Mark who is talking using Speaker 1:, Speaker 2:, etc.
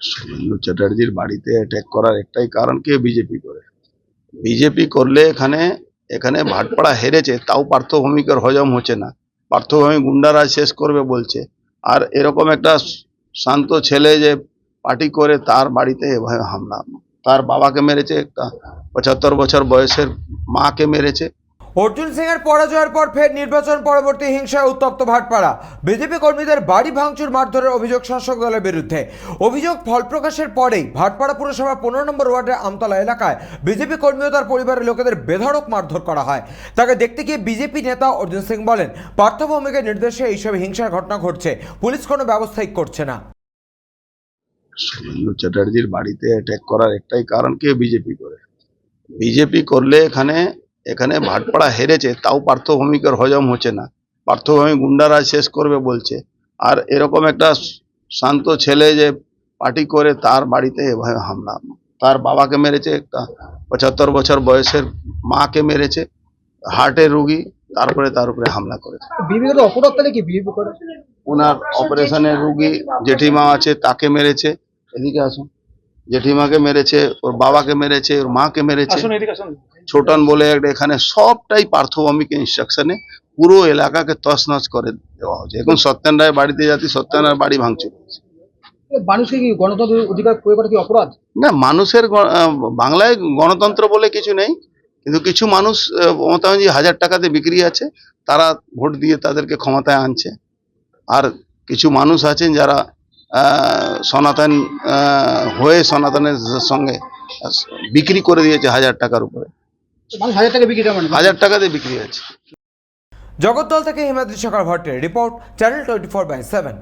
Speaker 1: শুভেন্দু চ্যাটার্জির বাড়িতে অ্যাটাক করার একটাই কারণ কে বিজেপি করে? বিজেপি করলে এখানে এখানে ভাটপাড়া হেরেছে, তাও পার্থভূমিকের হজম হচ্ছে না। পার্থভূমি গুন্ডারাজ শেষ করবে বলছে। আর এরকম একটা শান্ত ছেলে যে পার্টি করে, তার বাড়িতে এভাবে হামলা। তার বাবাকে মেরেছে একটা পঁচাত্তর বছর বয়সের মাকে মেরেছে।
Speaker 2: অর্জুন সিং এর পরাজয়ের পর ফের নির্বাচন পরবর্তী হিংসায় উত্তপ্ত ভাটপাড়া। বিজেপি কর্মীদের বাড়ি ভাঙচুর মারধরের অভিযোগ শাসক দলের বিরুদ্ধে। অভিযোগ ফলপ্রকাশের পরেই ভাটপাড়া পুরসভা পনেরো নম্বর ওয়ার্ডের আমতলা এলাকায় বিজেপি কর্মী ও তার পরিবারের লোকেদের বেধড়ক মারধর করা হয়। তাকে দেখতে গিয়ে বিজেপি নেতা অর্জুন সিং বলেন পার্থভৌমিকের নির্দেশে এইসব হিংসার ঘটনা ঘটছে। পুলিশ কোনো ব্যবস্থাই করছে না।
Speaker 1: শুভেন্দু চ্যাটার্জির বাড়িতে অ্যাটাক করার একটাই কারণ কে বিজেপি করে? বিজেপি করলে এখানে এখানে ভাটপাড়া হেরেছে তাও পার্থভূমিকের হজম হচ্ছে না। পার্থভূমি গুন্ডারাজ শেষ করবে বলছে। আর এরকম একটা শান্ত ছেলে যে পার্টি করে তার বাড়িতে এভাবে হামলা। তার বাবাকে মেরেছে একটা পঁচাত্তর বছর বয়সের মাকে মেরেছে হার্টের রুগী তারপরে তার উপরে হামলা করেছে? ওনার অপারেশনের রুগী জেঠিমা আছে তাকে মেরেছে। এদিকে আসুন। জেঠিমাকে মেরেছে ওর বাবাকে মেরেছে ওর মাকে মেরেছে। ছোটন বলে একটা এখানে সবটাই পার্থভূমিক ইনস্ট্রাকশনে পুরো এলাকাকে তছনছ করে দেওয়া হচ্ছে এখন সত্যেন রায় বাড়িতে যাতে সত্যেন রায় বাড়ি ভাঙচুর হচ্ছে।
Speaker 3: মানুষকে কি গণতন্ত্রের অধিকার প্রয়োগ করা কি অপরাধ?
Speaker 1: না মানুষের বাংলায় গণতন্ত্র বলে কিছু নেই কিন্তু কিছু মানুষ ব্যানার্জি হাজার টাকাতে বিক্রি আছে তারা ভোট দিয়ে তাদেরকে ক্ষমতায় আনছে। আর কিছু মানুষ আছেন যারা সনাতন হয়ে সনাতনের সঙ্গে বিক্রি করে দিয়েছে হাজার টাকার উপরে।
Speaker 3: হাজার টাকা বিক্রি করে
Speaker 1: হাজার টাকাতে বিক্রি হয়েছে।
Speaker 2: জগদ্দল থেকে Himadri Sarkar ভট্টের report channel twenty four by seven.